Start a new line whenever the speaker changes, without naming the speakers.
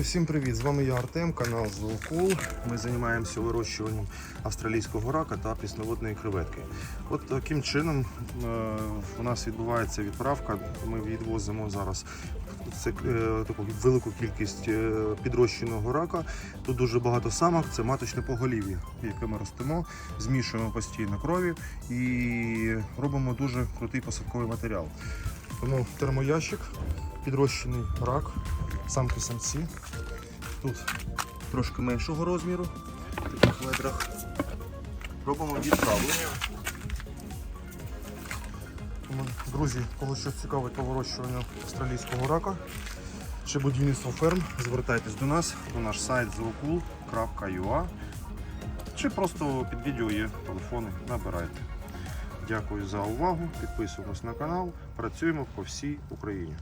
Друзі, всім привіт! З вами я Артем, канал Зоокул. Ми займаємося вирощуванням австралійського рака та прісноводної креветки. От таким чином е, у нас відбувається відправка. Ми відвозимо зараз це, е, таку велику кількість е, підрощеного рака. Тут дуже багато самок, це маточне поголів'я, яке ми ростимо, змішуємо постійно крові і робимо дуже крутий посадковий матеріал. Тому термоящик, підрощений рак, самки самці. Тут трошки меншого розміру, в таких метрах. Робимо відправлення. Друзі, кого щось цікавить по вирощуванню австралійського рака чи будівництво ферм, звертайтесь до нас на наш сайт zookul.ua чи просто під відео є телефони, набирайте. Дякую за увагу. Підписуємось на канал. Працюємо по всій Україні.